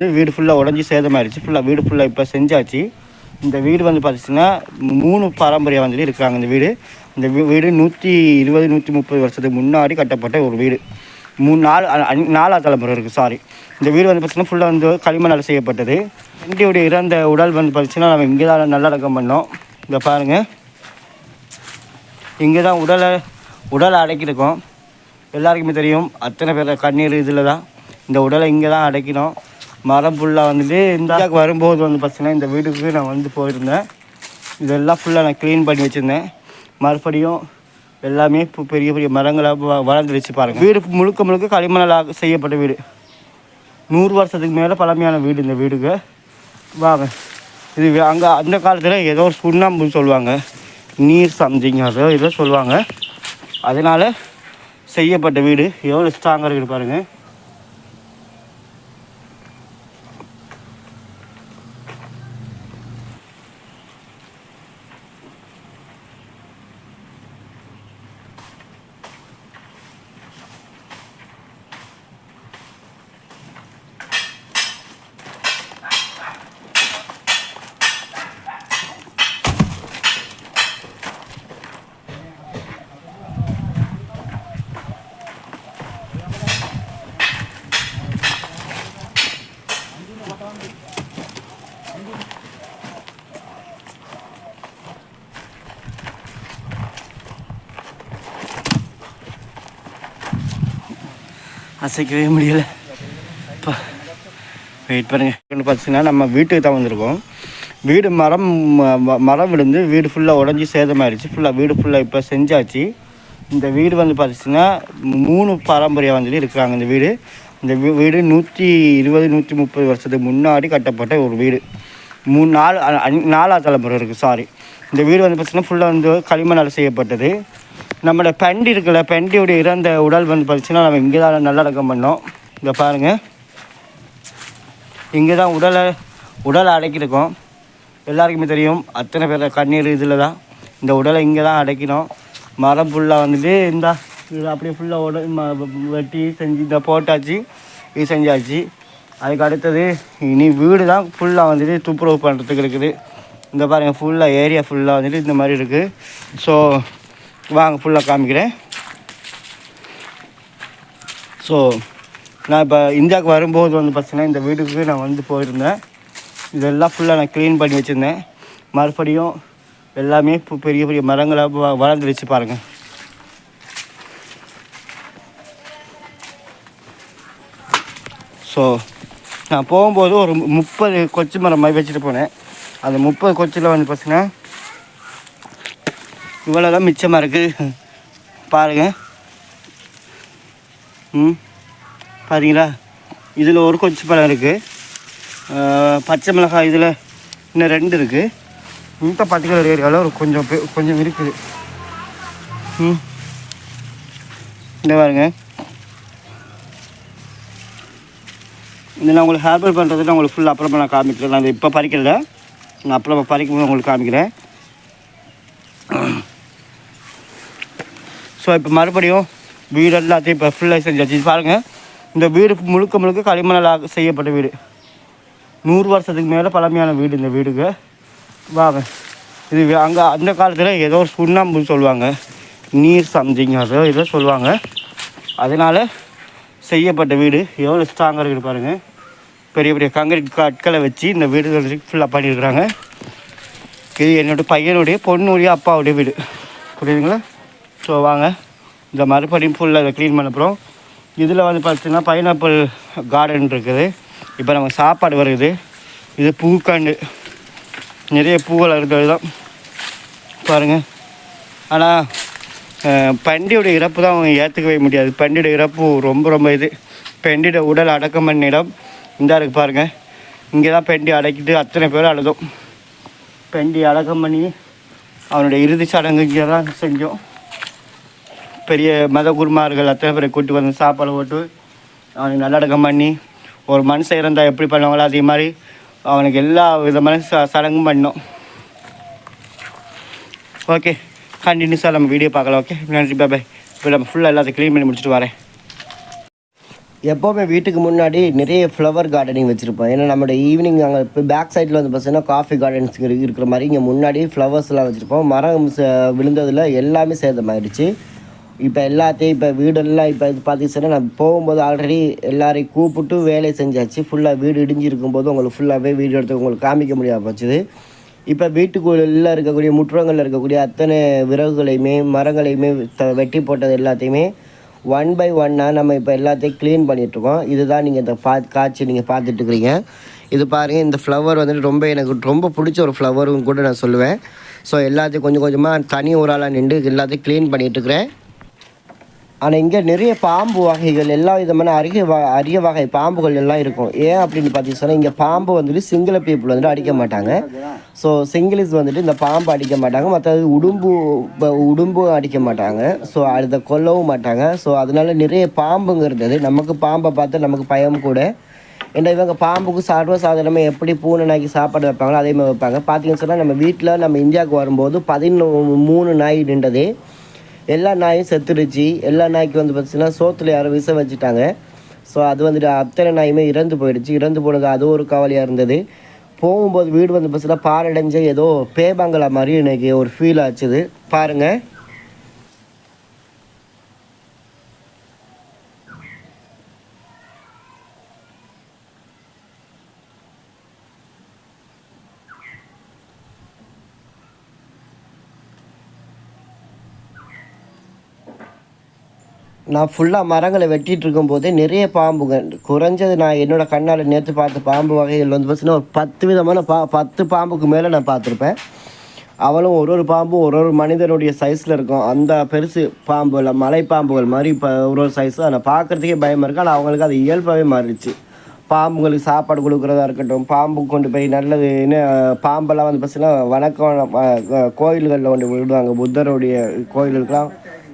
வந்து வீடு ஃபுல்லாக உடஞ்சி சேதமாயிருச்சு. ஃபுல்லாக வீடு ஃபுல்லாக இப்போ செஞ்சாச்சு. இந்த வீடு வந்து பார்த்துச்சுன்னா மூணு பாரம்பரியம் வந்துட்டு இருக்காங்க இந்த வீடு. இந்த வீடு நூற்றி இருபது நூற்றி முப்பது வருஷத்துக்கு முன்னாடி கட்டப்பட்ட ஒரு வீடு. மூணு நாலு அ- நாலாவது தலைமுறை இருக்குது சாரி இந்த வீடு வந்து பார்த்திங்கன்னா ஃபுல்லாக வந்து களிமண்ணால் செய்யப்பட்டது. வண்டியுடைய இறந்த உடல் வந்து பார்த்திங்கன்னா நம்ம இங்கே தான் நல்லடக்கம் பண்ணோம். இதை பாருங்கள் இங்கே தான் உடலை உடலை அடக்கியிருக்கோம் எல்லாருக்குமே தெரியும். அத்தனை பேர் கண்ணீர் இதில் தான் இந்த உடலை இங்கே தான் அடைக்கணும். மரம் ஃபுல்லாக வந்துட்டு இந்த வரும்போது வந்து பார்த்தீங்கன்னா இந்த வீட்டுக்கு நான் வந்து போயிருந்தேன். இதெல்லாம் ஃபுல்லாக நான் க்ளீன் பண்ணி வச்சுருந்தேன். மறுபடியும் எல்லாமே இப்போ பெரிய பெரிய மரங்களாக வ- வளர்ந்துருச்சு பாருங்கள் வீடு முழுக்க முழுக்க களிமணலாக செய்யப்பட்ட வீடு. நூறு வருஷத்துக்கு மேலே பழமையான வீடு இந்த வீடுக்கு. வாங்க. இது அங்கே அந்த காலத்தில் ஏதோ ஒரு சுண்ணாம்புன்னு சொல்லுவாங்க. நீர் சம்திங் அதோ ஏதோ சொல்லுவாங்க. அதனால் செய்யப்பட்ட வீடு. எவ்வளோ ஸ்ட்ராங்காக இருக்குது பாருங்கள் அசைக்கவே முடியலை. இப்போ வெயிட் பண்ணுங்கள் பார்த்தீங்கன்னா நம்ம வீட்டுக்கு தான் வந்திருக்கோம். வீடு மரம் ம- ம- மரம் விழுந்து வீடு ஃபுல்லாக உடஞ்சி சேதமாயிருச்சு. ஃபுல்லாக வீடு ஃபுல்லாக இப்போ செஞ்சாச்சு. இந்த வீடு வந்து பார்த்திங்கன்னா மூணு பாரம்பரியம் வந்துட்டு இருக்கிறாங்க இந்த வீடு. இந்த வீடு நூற்றி இருபது நூற்றி முப்பது வருஷத்துக்கு முன்னாடி கட்டப்பட்ட ஒரு வீடு. மூணு நாலு அ- நாலாவது தலைமுறை இருக்குது சாரி இந்த வீடு வந்து பார்த்திங்கன்னா ஃபுல்லாக வந்து களிமண்ணால் செய்யப்பட்டது. நம்மளோட பெண்டி இருக்குல்ல பெண்டியுடைய இறந்த உடல் வந்து பார்த்துச்சுன்னா நம்ம இங்கே தான் நல்லடக்கம் பண்ணோம். இங்கே பாருங்கள் இங்கே தான் உடலை உடலை அடக்கியிருக்கோம். எல்லாருக்குமே தெரியும் அத்தனை பேர் கண்ணீர் இதில் தான் இந்த உடலை இங்கே தான் அடைக்கணும் மரம் ஃபுல்லாக வந்துட்டு இந்த இது அப்படியே ஃபுல்லாக உட வெட்டி செஞ்சு இந்த போட்டாச்சு இது செஞ்சாச்சு. அதுக்கு அடுத்தது இனி வீடு தான் ஃபுல்லாக வந்துட்டு துப்புரவு பண்ணுறதுக்கு இருக்குது. இந்த பாருங்கள் ஃபுல்லாக ஏரியா ஃபுல்லாக வந்துட்டு இந்த மாதிரி இருக்குது ஸோ வாங்க ஃபுல்லாக காமிக்கிறேன். ஸோ நான் இப்போ இந்தியாவுக்கு வரும்போது வந்து பார்த்தீங்கன்னா இந்த வீட்டுக்கு நான் வந்து போயிருந்தேன். இதெல்லாம் ஃபுல்லாக நான் க்ளீன் பண்ணி வச்சுருந்தேன். மறுபடியும் எல்லாமே இப்போ பெரிய பெரிய மரங்களாக வ- வளர்ந்துருச்சு பாருங்கள் ஸோ நான் போகும்போது ஒரு முப்பது கொச்சி மரம் மாதிரி வச்சுட்டு போனேன். அந்த முப்பது கொச்சியில் வந்து பார்த்தீங்கன்னா இவ்வளோ தான் மிச்சமாக இருக்குது பாருங்கள் ம். பாருங்களா இதில் ஒரு கொச்சி பழம் இருக்குது பச்சை மிளகாய் இதில் இன்னும் ரெண்டு இருக்குது இந்த பர்டிகுலர் ஏரியாவில் ஒரு கொஞ்சம் பெ- கொஞ்சம் இருக்குது. ம். இந்த பாருங்க. இந்த நான் உங்களுக்கு ஹேர்பல் பண்ணுறது நான் உங்களுக்கு ஃபுல் அப்புறமா நான் காமிக்கிறேன். நான் இப்போ பறிக்கல. நான் அப்புறமா பறிக்கும்போது உங்களுக்கு காமிக்கிறேன். ஸோ இப்போ மறுபடியும் வீடு எல்லாத்தையும் இப்போ ஃபுல்லாக செஞ்சாச்சு பாருங்கள் இந்த வீடு முழுக்க முழுக்க களிமணலாக செய்யப்பட்ட வீடு. நூறு வருஷத்துக்கு மேலே பழமையான வீடு இந்த வீடுக்கு வாங்க. இது அங்கே அந்த காலத்தில் ஏதோ ஒரு சுண்ணாம்புன்னு சொல்லுவாங்க. நீர் சம்திங் அதோ ஏதோ சொல்லுவாங்க. அதனால் செய்யப்பட்ட வீடு. எவ்வளோ ஸ்ட்ராங்காக இருக்குது பாருங்கள் பெரிய பெரிய காங்கிரீட் கற்களை வச்சு இந்த வீடு ஃபுல்லாக பண்ணியிருக்கிறாங்க. இது என்னோடய பையனுடைய பொண்ணுடைய அப்பாவுடைய வீடு. புரியுதுங்களா? ஸோ வாங்க. இந்த மறுபடியும் ஃபுல்லாக இதை க்ளீன் பண்ண இதில் வந்து பார்த்தீங்கன்னா பைனாப்பிள் கார்டன் இருக்குது. இப்போ நமக்கு சாப்பாடு வருது. இது பூக்காண்டு. நிறைய பூக்கள் இருக்கிறது தான். பாருங்கள் ஆனால் பண்டியோட இறப்பு தான் அவங்க ஏற்றுக்கவே முடியாது. பண்டியோட இறப்பு ரொம்ப ரொம்ப இது. பெண்டியோட உடல் அடக்கம் பண்ணிடம் இந்தா இந்த பாருங்கள் இங்கே தான் பெண்டி அடக்கிட்டு அத்தனை பேரும் அழுதும். பெண்டி அடக்கம் பண்ணி அவனுடைய இறுதி சடங்கு இங்கே தான் செஞ்சோம். பெரிய மத குருமார்கள் அத்தனை பேரை கூட்டி வந்து சாப்பாடு போட்டு அவனுக்கு நல்லடக்கம் பண்ணி ஒரு மனுஷன் இருந்தால் எப்படி பண்ணுவாங்களோ அதே மாதிரி அவனுக்கு எல்லா விதமான ச சடங்கும் பண்ணோம். ஓகே கண்டினியூஸாக நம்ம வீடியோ பார்க்கலாம் ஓகே நன்றி பாய் இப்போ நம்ம ஃபுல்லாக எல்லாத்தையும் க்ளீன் பண்ணி முடிச்சுட்டு வரேன். எப்போவுமே வீட்டுக்கு முன்னாடி நிறைய ஃப்ளவர் கார்டனிங் வச்சுருப்போம். ஏன்னா நம்மளோட ஈவினிங் அங்கே இப்போ பேக் சைடில் வந்து பார்த்தீங்கன்னா காஃபி கார்டன்ஸ் இருக்கிற மாதிரி இங்கே முன்னாடி ஃப்ளவர்ஸ்லாம் வச்சுருப்போம். மரம் விழுந்ததில் எல்லாமே சேதமாயிடுச்சு. இப்போ எல்லாத்தையும் இப்போ வீடெல்லாம் இப்போ இது பார்த்தீங்கன்னா நான் போகும்போது ஆல்ரெடி எல்லாரையும் கூப்பிட்டு வேலை செஞ்சாச்சு. ஃபுல்லாக வீடு இடிஞ்சிருக்கும் போது உங்களுக்கு ஃபுல்லாகவே வீடு எடுத்து உங்களுக்கு காமிக்க முடியாமல் போச்சுது. இப்போ வீட்டுக்குள்ளே இருக்கக்கூடிய முற்றங்களில் இருக்கக்கூடிய அத்தனை விறகுகளையுமே மரங்களையுமே த- வெட்டி போட்டது எல்லாத்தையுமே ஒன் பை ஒன்னாக நம்ம இப்போ எல்லாத்தையும் க்ளீன் பண்ணிகிட்ருக்கோம் இதுதான் நீங்கள் இந்த பா காய்ச்சி நீங்கள் பார்த்துட்டு இருக்கிறீங்க இது பாருங்கள் இந்த ஃப்ளவர் வந்துட்டு ரொம்ப எனக்கு ரொம்ப பிடிச்ச ஒரு ஃப்ளவரும் கூட நான் சொல்லுவேன். ஸோ எல்லாத்தையும் கொஞ்சம் கொஞ்சமாக தனி ஒரு ஆளாக நின்று எல்லாத்தையும் க்ளீன் பண்ணிகிட்ருக்கிறேன் ஆனால் இங்கே நிறைய பாம்பு வகைகள் எல்லா விதமான அரிய வ அரிய வகை பாம்புகள் எல்லாம் இருக்கும். ஏன் அப்படின்னு பார்த்தீங்கன்னா இங்கே பாம்பு வந்துட்டு சிங்கள பீப்புள் வந்துட்டு அடிக்க மாட்டாங்க. ஸோ சிங்கிள்ஸ் வந்துட்டு இந்த பாம்பு அடிக்க மாட்டாங்க. மற்றது உடும்பு உடும்பும் அடிக்க மாட்டாங்க. ஸோ அதை கொல்லவும் மாட்டாங்க. ஸோ அதனால நிறைய பாம்புங்கிறது நமக்கு பாம்பை பார்த்து நமக்கு பயம் கூட. ஏன்னா இவங்க பாம்புக்கு சர்வ சாதாரணமாக எப்படி பூனை நாய்க்கு சாப்பாடு வைப்பாங்களோ அதே மாதிரி வைப்பாங்க. பார்த்தீங்கன்னு சொன்னால் நம்ம வீட்டில் நம்ம இந்தியாவுக்கு வரும்போது பதினொன்று மூணு நாய் நின்றது எல்லா நாயும் செத்துருச்சு எல்லா நாய்க்கு வந்து பார்த்திங்கன்னா சோத்தில் யாரும் விஷம் வச்சுட்டாங்க. ஸோ அது வந்துட்டு அத்தனை நாயுமே இறந்து போயிடுச்சு. இறந்து போனது அது ஒரு கவலையாக இருந்தது. போகும்போது வீடு வந்து பார்த்தீங்கன்னா பாரடைஞ்ச ஏதோ பேபாங்கலா மாதிரி எனக்கு ஒரு ஃபீல் ஆச்சுது. பாருங்கள் நான் ஃபுல்லாக மரங்களை வெட்டிகிட்டு இருக்கும்போது நிறைய பாம்புகள் குறைஞ்சது நான் என்னோட கண்ணால் நேற்று பார்த்த பாம்பு வகைகள் வந்து பார்த்தீங்கன்னா ஒரு பத்து விதமான பா பத்து பாம்புக்கு மேலே நான் பார்த்துருப்பேன். அவளும் ஒரு ஒரு பாம்பும் ஒரு ஒரு மனிதனுடைய சைஸில் இருக்கும். அந்த பெருசு பாம்பு இல்லை மலை பாம்புகள் மாதிரி இப்போ ஒரு ஒரு சைஸும் அதை பார்க்குறதுக்கே பயமாக இருக்குது ஆனால் அவங்களுக்கு அது இயல்பாகவே மாறிடுச்சு. பாம்புங்களுக்கு சாப்பாடு கொடுக்குறதா இருக்கட்டும் பாம்பு கொண்டு போய் நல்லது என்ன பாம்பெல்லாம் வந்து பார்த்தீங்கன்னா வணக்கம் கோயில்களில் கொண்டு விடுவாங்க. புத்தருடைய கோயிலுக்கெல்லாம்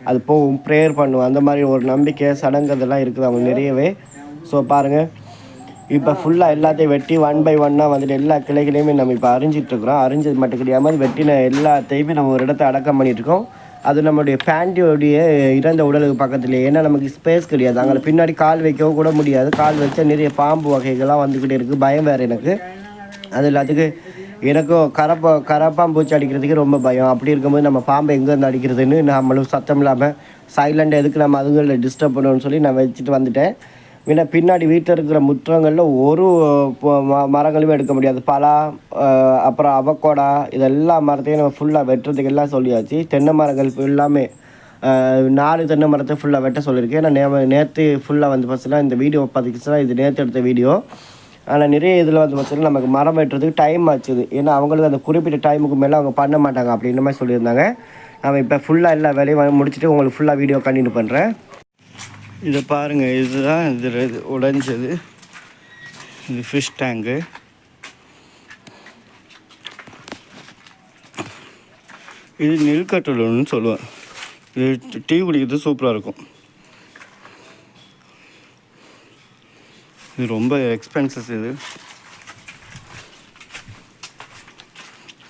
அது போகும் ப்ரேயர் பண்ணுவோம். அந்த மாதிரி ஒரு நம்பிக்கை சடங்கு அதெல்லாம் இருக்குது அவங்க நிறையவே. ஸோ பாருங்கள் இப்போ ஃபுல்லாக எல்லாத்தையும் வெட்டி ஒன் பை ஒன்னாக வந்துட்டு எல்லா கிளைகளையுமே நம்ம இப்போ அறிஞ்சிட்ருக்குறோம் அறிஞ்சது மட்டும் கிடையாமல் வெட்டின எல்லாத்தையுமே நம்ம ஒரு இடத்த அடக்கம் பண்ணிகிட்ருக்கோம் இருக்கோம். அது நம்மளுடைய பேண்டியோடைய இறந்த உடலுக்கு பக்கத்துலேயே ஏன்னா நமக்கு ஸ்பேஸ் கிடையாது. அங்கே பின்னாடி கால் வைக்கவும் கூட முடியாது. கால் வச்சா நிறைய பாம்பு வகைகள்லாம் வந்துக்கிட்டே இருக்குது பயம் வேறு எனக்கு. அது எல்லாத்துக்கு எனக்கும் கரப்பா கரப்பாம்பூச்சி அடிக்கிறதுக்கு ரொம்ப பயம். அப்படி இருக்கும்போது நம்ம பாம்பை எங்கேருந்து அடிக்கிறதுன்னு நம்மளும் சத்தம் இல்லாமல் சைலண்ட் எதுக்கு நம்ம அதுங்களை டிஸ்டர்ப் பண்ணணும்னு சொல்லி நான் வச்சுட்டு வந்துட்டேன். ஏன்னா பின்னாடி வீட்டில் இருக்கிற முற்றங்களில் ஒரு ம- மரங்களுமே எடுக்க முடியாது. பலா அப்புறம் அவக்கோடா இதெல்லா மரத்தையும் நம்ம ஃபுல்லாக வெட்டுறதுக்கு எல்லாம் சொல்லியாச்சு. தென்னை மரங்கள் எல்லாமே நாலு தென்னை மரத்தை ஃபுல்லாக வெட்ட சொல்லியிருக்கேன். நான் நே நேற்று ஃபுல்லாக வந்து பார்த்தீங்கன்னா இந்த வீடியோ பார்த்துக்கிச்சுன்னா இது நேற்று எடுத்த வீடியோ. ஆனால் நிறைய இதில் வந்து பார்த்தீங்கன்னா நமக்கு மரம் வெட்டுறதுக்கு டைம் ஆச்சுது. ஏன்னா அவங்களுக்கு அந்த குறிப்பிட்ட டைமுக்கு மேலே அவங்க பண்ண மாட்டாங்க அப்படின்ற மாதிரி சொல்லியிருந்தாங்க. நம்ம இப்போ ஃபுல்லாக எல்லா வேலையும் முடிச்சுட்டு உங்களுக்கு ஃபுல்லாக வீடியோ கண்டினியூ பண்ணுறேன் இதை பாருங்கள் இதுதான் இது இது உடைஞ்சது. இது ஃபிஷ் டேங்கு இது நெல்கட்டலுன்னு சொல்லுவேன். இது டீ குடிக்கிறது சூப்பராக இருக்கும். இது ரொம்ப எக்ஸ்பென்சஸ் இது.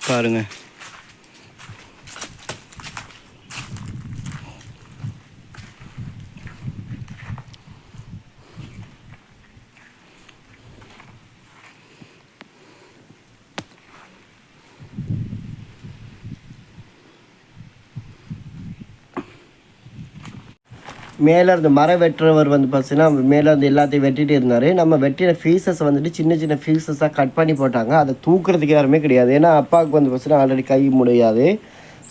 பாருங்கள் மேலே இருந்து மரம் வெட்டுறவர் வந்து பார்த்தீங்கன்னா மேலே இருந்து எல்லாத்தையும் வெட்டிட்டு இருந்தார். நம்ம வெட்டின ஃபீஸஸ் வந்துட்டு சின்ன சின்ன ஃபீஸஸாக கட் பண்ணி போட்டாங்க. அதை தூக்குறதுக்கு யாருமே கிடையாது. ஏன்னா அப்பாவுக்கு வந்து பார்த்தீங்கன்னா ஆல்ரெடி கை முடியாது.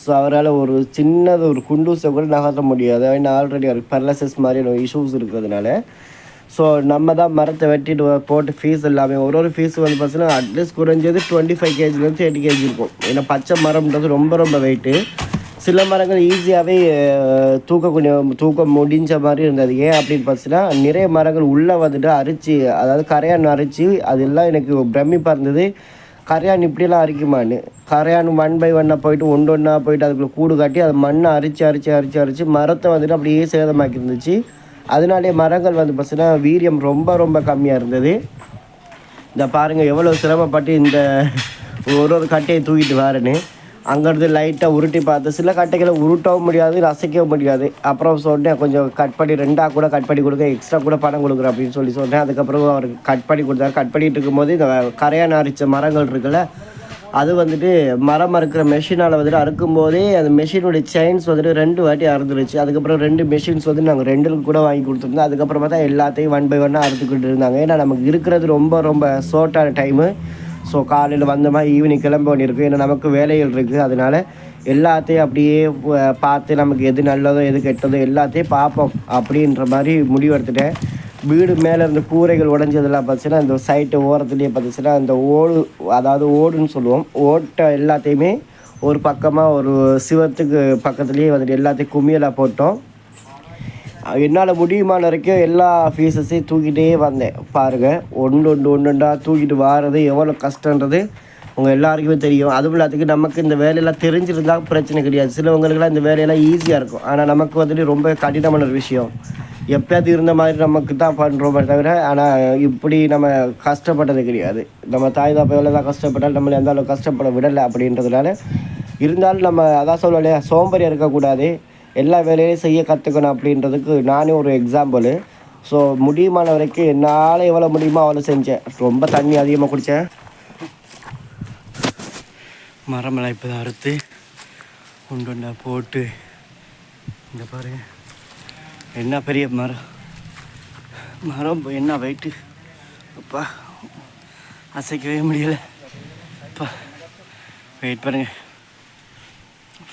ஸோ அவரால் ஒரு சின்னது ஒரு குண்டூசை கூட நகர்த்த முடியாது. ஏன்னா ஆல்ரெடி அவருக்கு பெரலசிஸ் மாதிரியான இஷ்யூஸ் இருக்கிறதுனால. ஸோ நம்ம தான் மரத்தை வெட்டிட்டு போட்டு ஃபீஸ் எல்லாமே ஒரு ஒரு ஃபீஸ் வந்து பார்த்தீங்கன்னா அட்லீஸ்ட் குறைஞ்சது டுவெண்ட்டி ஃபைவ் கேஜிலேருந்து தேர்ட்டி கேஜி இருக்கும். ஏன்னா பச்சை மரம்ன்றது ரொம்ப ரொம்ப வெயிட்டு சில மரங்கள் ஈஸியாகவே தூக்கக்கூடிய தூக்க முடிஞ்ச மாதிரி இருந்தது. ஏன் அப்படின்னு பார்த்தீங்கன்னா நிறைய மரங்கள் உள்ளே வந்துட்டு அரிச்சு அதாவது கரையான் அரிச்சு அதெல்லாம் எனக்கு பிரமிப்பாக இருந்தது. கரையான் இப்படியெல்லாம் அரிக்குமான்னு. கரையான் ஒன் பை ஒன்னாக போயிட்டு ஒன்று ஒன்றா போயிட்டு அதுக்குள்ளே கூடு காட்டி அது மண்ணை அரிச்சு அரிச்சு அரிச்சு அரிச்சு மரத்தை வந்துட்டு அப்படியே சேதமாக்கி இருந்துச்சு அதனாலே மரங்கள் வந்து பார்த்தீங்கன்னா வீரியம் ரொம்ப ரொம்ப கம்மியாக இருந்தது. இந்த பாருங்கள் எவ்வளோ சிரமப்பட்டு இந்த ஒரு ஒரு கட்டையை தூக்கிட்டு வரேன்னு. அங்கேருந்து லைட்டாக உருட்டி பார்த்து சில கட்டைகளை உருட்டவும் முடியாது ரசிக்கவும் முடியாது. அப்புறம் சொன்னேன் கொஞ்சம் கட் பண்ணி ரெண்டாக கூட கட் பண்ணி கொடுங்க எக்ஸ்ட்ரா கூட பணம் கொடுக்குறேன் அப்படின்னு சொல்லி சொன்னேன். அதுக்கப்புறம் அவர் கட் பண்ணி கொடுத்தாரு. கட் பண்ணிட்டு இருக்கும்போது இந்த கரையான் அரிச்ச மரங்கள் இருக்குல்ல அது வந்துட்டு மரம் அறுக்கிற மெஷினால் வந்துட்டு அறுக்கும்போதே அந்த மெஷினுடைய செயின்ஸ் வந்துட்டு ரெண்டு வாட்டி அறுந்துருச்சு அதுக்கப்புறம் ரெண்டு மெஷின்ஸ் வந்து நாங்கள் ரெண்டுக்கு கூட வாங்கி கொடுத்துருந்தோம். அதுக்கப்புறமா தான் எல்லாத்தையும் ஒன் பை ஒன்னாக அறுத்துக்கிட்டு இருந்தாங்க. ஏன்னா நமக்கு இருக்கிறது ரொம்ப ரொம்ப ஷார்ட்டான டைமு ஸோ காலையில் வந்தோமா ஈவினிங் கிளம்ப வேண்டியிருக்கும் ஏன்னா நமக்கு வேலைகள் இருக்குது அதனால எல்லாத்தையும் அப்படியே பார்த்து நமக்கு எது நல்லதோ எது கெட்டதோ எல்லாத்தையும் பார்ப்போம் அப்படின்ற மாதிரி முடிவெடுத்துட்டேன் வீடு மேலே இருந்த கூரைகள் உடஞ்சதெல்லாம் பார்த்துச்சுன்னா இந்த சைட்டு ஓரத்துலேயே பார்த்துச்சுன்னா அந்த ஓடு அதாவது ஓடுன்னு சொல்லுவோம். ஓட்டை எல்லாத்தையுமே ஒரு பக்கமாக ஒரு சிவத்துக்கு பக்கத்துலேயே வந்துட்டு எல்லாத்தையும் கும்மியலாக போட்டோம். என்னால் முடியுமான வரைக்கும் எல்லா ஃபீஸஸையும் தூக்கிட்டே வந்தேன். பாருங்கள் ஒன்று ஒன்று ஒன்றுண்டா தூக்கிட்டு வாரது எவ்வளோ கஷ்டன்றது உங்கள் எல்லாருக்குமே தெரியும். அதுவும் இல்லாததுக்கு நமக்கு இந்த வேலையெல்லாம் தெரிஞ்சிருந்தா பிரச்சனை கிடையாது. சிலவங்களுக்குலாம் இந்த வேலையெல்லாம் ஈஸியாக இருக்கும். ஆனால் நமக்கு வந்துட்டு ரொம்ப கடினமான ஒரு விஷயம். எப்பயாவது இருந்த மாதிரி நமக்கு தான் பண்ணுறோமே தவிர ஆனால் இப்படி நம்ம கஷ்டப்பட்டது கிடையாது. நம்ம தாய் தாப்பா எவ்வளோ தான் கஷ்டப்பட்டாலும் நம்மளை எந்த அளவுக்கு கஷ்டப்பட விடலை அப்படின்றதுனால இருந்தாலும் நம்ம அதான் சொல்லலையா சோம்பேறியாக இருக்கக்கூடாது. எல்லா வேலையும் செய்ய கற்றுக்கணும் அப்படின்றதுக்கு நானே ஒரு எக்ஸாம்பிள் ஸோ முடியுமான வரைக்கும் என்னால் எவ்வளோ முடியுமோ அவ்வளோ செஞ்சேன். ரொம்ப தண்ணி அதிகமாக குடித்தேன் மரமெல்லாம் இப்போ தான் அறுத்து கொண்டு ஒன்றா போட்டு. இந்த பாரு என்ன பெரிய மரம் மரம் என்ன வெயிட்டு அப்பா அசைக்கவே முடியல. அப்பா வெயிட் பண்ணுங்கள்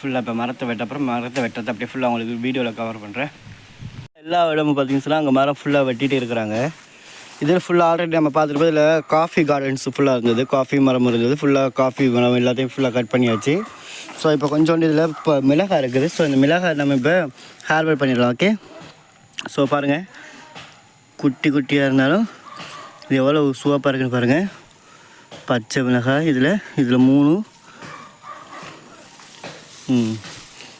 ஃபுல்லாக இப்போ மரத்தை வெட்ட அப்புறம் மரத்தை வெட்டத்தை அப்படியே ஃபுல்லாக உங்களுக்கு வீடியோவில் கவர் பண்ணுறேன் எல்லா இடமும் பார்த்தீங்கன்னா அங்கே மரம் ஃபுல்லாக வெட்டிகிட்டே இருக்கிறாங்க. இதில் ஃபுல்லாக ஆல்ரெடி நம்ம பார்த்துருப்போம் இதில் காஃபி கார்டன்ஸ் ஃபுல்லாக இருந்தது. காஃபி மரம் இருந்தது. ஃபுல்லாக காஃபி மரம் எல்லாத்தையும் ஃபுல்லாக கட் பண்ணியாச்சு. ஸோ இப்போ கொஞ்சோண்டு இதில் இப்போ மிளகாய் இருக்குது. ஸோ இந்த மிளகாய் நம்ம இப்போ ஹேர்வெல் பண்ணிடலாம் ஓகே ஸோ பாருங்கள் குட்டி குட்டியாக இருந்தாலும் இது எவ்வளோ சுவப்பாக இருக்குன்னு பாருங்கள் பச்சை மிளகாய் இதில் இதில் மூணு ம்.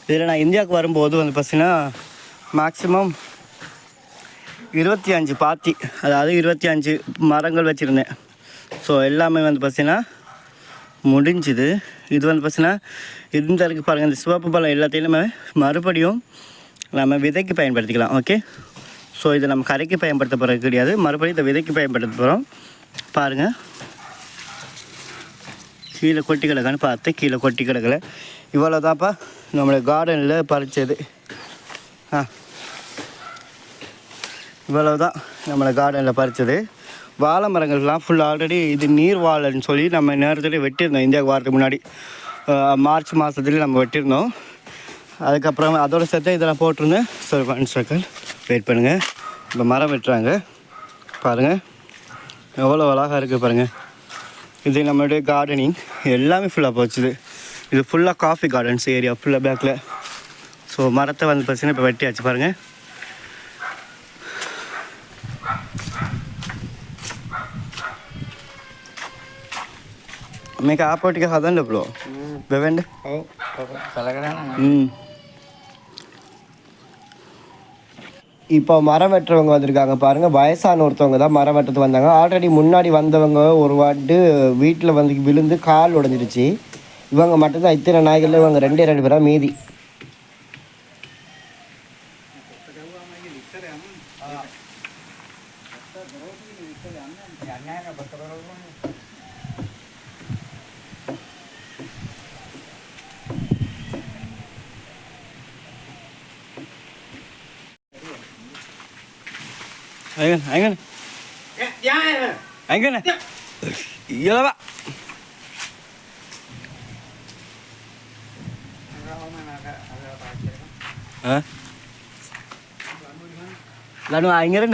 இதில் நான் இந்தியாவுக்கு வரும்போது வந்து பார்த்தீங்கன்னா மேக்ஸிமம் இருபத்தி அஞ்சு பாத்தி அதாவது இருபத்தி அஞ்சு மரங்கள் வச்சுருந்தேன். ஸோ எல்லாமே வந்து பார்த்தீங்கன்னா முடிஞ்சுது. இது வந்து பார்த்தீங்கன்னா இந்த இருக்குது பாருங்கள் இந்த சிவப்பு பழம் எல்லாத்தையும் நம்ம மறுபடியும் நம்ம விதைக்கு பயன்படுத்திக்கலாம் ஓகே ஸோ இதை நம்ம கரைக்கு பயன்படுத்த போகிறது கிடையாது. மறுபடியும் இதை விதைக்கு பயன்படுத்த போகிறோம் பாருங்கள் கீழே கொட்டி கிடக்கான்னு பார்த்து கீழே கொட்டி கிடக்கலை. இவ்வளோ தான்ப்பா நம்மளோட கார்டனில் பறித்தது ஆ. இவ்வளோ தான் நம்மளை கார்டனில் பறித்தது வாழை மரங்கள்லாம் ஃபுல் ஆல்ரெடி இது நீர் வாழைன்னு சொல்லி நம்ம நேரத்தில் வெட்டியிருந்தோம். இந்தியாவுக்கு வாரத்துக்கு முன்னாடி. மார்ச் மாதத்துலேயே நம்ம வெட்டியிருந்தோம். அதுக்கப்புறம் அதோட சேர்த்து இதெல்லாம் போட்டிருந்தேன். சரி ஒன் சர்க்கிள் வெயிட் பண்ணுங்கள் இப்போ மரம் வெட்டுறாங்க. பாருங்கள் எவ்வளோ அழகாக இருக்குது பாருங்கள் இது நம்மளுடைய கார்டனிங் எல்லாமே ஃபுல்லாக போச்சுது. இது ஃபுல்லாக காஃபி கார்டன்ஸ் ஏரியா ஃபுல்லாக பேக்கில் ஸோ மரத்தை வந்து பார்த்தீங்கன்னா இப்போ வெட்டியாச்சு பாருங்கள் මේක ආපෝ ටික හදන්න පුළුවන් இப்போ மரம் வெட்டுறவங்க வந்திருக்காங்க பாருங்கள் வயசான ஒருத்தவங்க தான் மரம் வெட்டுறது வந்தாங்க. ஆல்ரெடி முன்னாடி வந்தவங்க ஒரு வாட்டு வீட்டில் வந்து விழுந்து கால் உடஞ்சிருச்சு. இவங்க மட்டும்தான் இத்தனை நாய்களில் இவங்க ரெண்டே ரெண்டு பேரா மீதி. ஐங்கன் ஐங்கன் இயலவா lalu ഏ? ഇതാണ് ഭയങ്കര